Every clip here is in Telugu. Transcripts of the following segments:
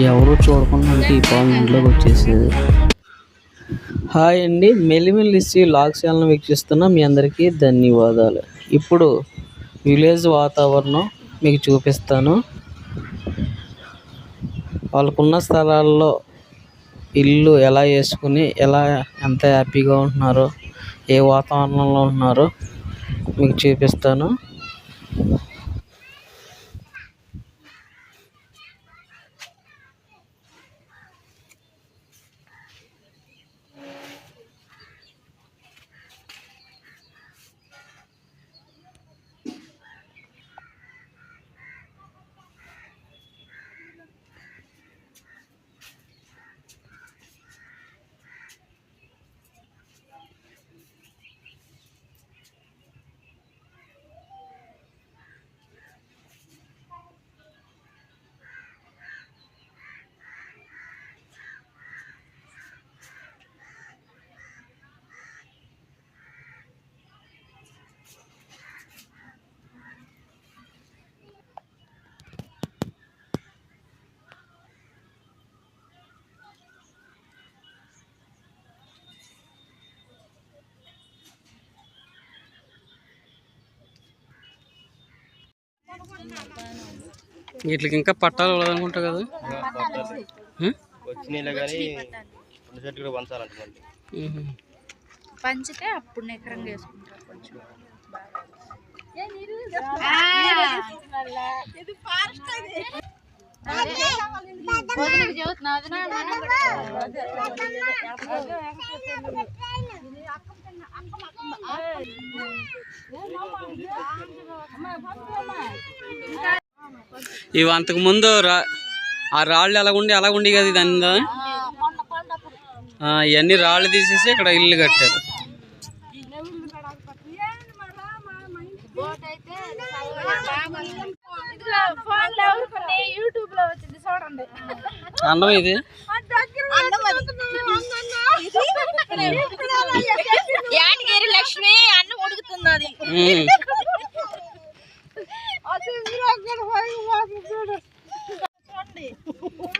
ఎవరు చూడకుండా అంటే ఈ పాము ఇంట్లోకి వచ్చేసేది. హాయ్ అండి మెల్లిమెల్లిసి లాగ్ ఛానల్ వీక్షిస్తున్న మీ అందరికీ ధన్యవాదాలు. ఇప్పుడు విలేజ్ వాతావరణం మీకు చూపిస్తాను. వాళ్ళకున్న స్థలాల్లో ఇల్లు ఎలా వేసుకుని ఎలా ఎంత హ్యాపీగా ఉంటున్నారో ఏ వాతావరణంలో ఉన్నారో మీకు చూపిస్తాను. వీటికి ఇంకా పట్టాలు ఇవ్వదనుకుంటా కదా. పంచితే అప్పుడు వేసుకుంటారు కొంచెం. ఇవి అంతకు ముందు రా ఆ రాళ్ళు ఎలా ఉండి అలా ఉండి కదా ఇది అందా ఇవన్నీ రాళ్ళు తీసేసి ఇక్కడ ఇల్లు కట్టారు. అన్నం ఇది? లక్ష్మి అన్నం ఉడుకుతున్నది ఉం. చూడు లైట్ ఆపగానే చూడు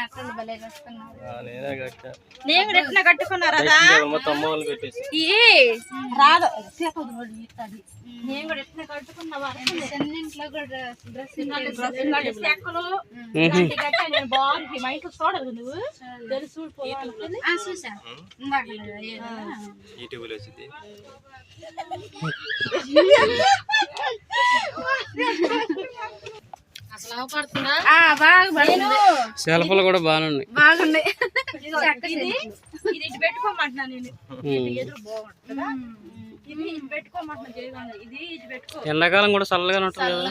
అట్టలు భలే నేనే కట్టా. నేను కూడా ఎట్లా కట్టుకున్నారా తెచ్చిందే మొత్తం అమ్మ వాళ్ళు పెట్టేసి. రాదు. నేను కూడా ఎట్లా కట్టుకున్నా చెన్నింట్లో కూడా డ్రెస్ చెక్కలు ఉహు. నేను బాగుంది. మా ఇంట్లో చూడదు నువ్వు? తెలుసు చూసా. ఇందాక యూట్యూబ్లో వచ్చింది. ఆ, బాగా పడుతుంది. శిల్పలు కూడా బాగానే ఉన్నాయి బాగుంది ఇది ఇది ఇటు పెట్టుకోమంటున్నా నేను. ఉం. ఎదురు బాగుంటుంది ఇది ఇటు పెట్టుకోమంటున్నా జయగాంధ ఇది ఇటు పెట్టుకో. ఎండాకాలం కూడా చల్లగానే ఉంటుంది కదా.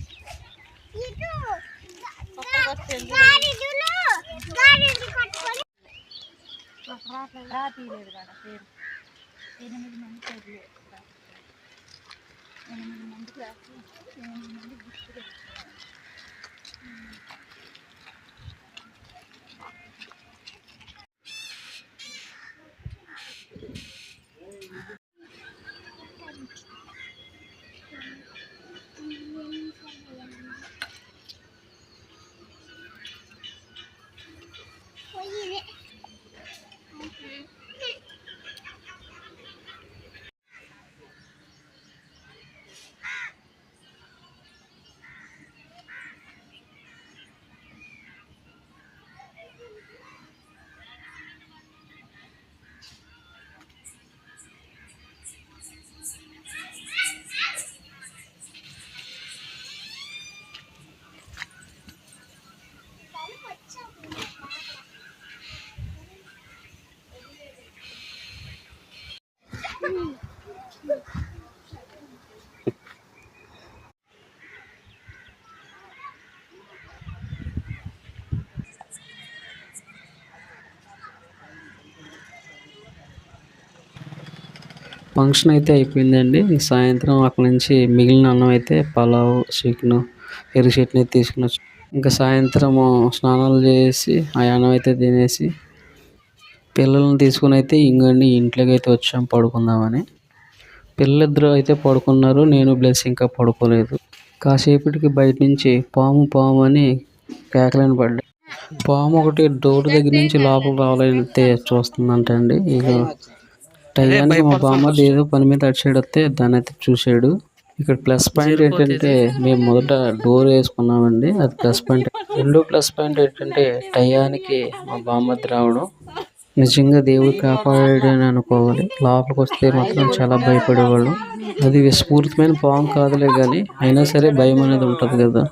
రాతీయలేదు కదా పేరు ఎనిమిది మంది పేర్లు ఎనిమిది మంది ఎనిమిది మంది గుర్తు ఫంక్షన్ అయితే అయిపోయిందండి. సాయంత్రం అక్కడ నుంచి మిగిలిన అన్నం అయితే పలావ్ చికెను ఎరుగు చట్నీ తీసుకుని వచ్చి ఇంకా సాయంత్రం స్నానాలు చేసి ఆ అన్నం అయితే తినేసి పిల్లల్ని తీసుకుని అయితే ఇంకండి ఇంట్లోకి అయితే వచ్చాం పడుకుందామని. పిల్లలిద్దరూ అయితే పడుకున్నారు నేను బ్లెస్ ఇంకా పడుకోలేదు. కాసేపటికి బయట నుంచి పాము పాము అని కేకలను పడ్డాయి. పాము ఒకటి డోర్ దగ్గర నుంచి లోపలికి రావాలైతే చూస్తుందంటండి. ఇక టైంకి మా బామ్మ ఏదో పని మీద అటు సైడ్ వస్తే దాన్ని అయితే చూశాడు ఇక్కడ ప్లస్ పాయింట్ ఏంటంటే మేము మొదట డోర్ వేసుకున్నామండి. అది ప్లస్ పాయింట్. రెండో ప్లస్ పాయింట్ ఏంటంటే టయానికి మా బామ్మది రావడం. నిజంగా దేవుడు కాపాడాడని అనుకోవాలి. లోపలికి వస్తే మాత్రం చాలా భయపడేవాళ్ళు. అది విస్ఫూర్తమైన పాము కాదులే కానీ అయినా సరే భయం అనేది ఉంటుంది కదా.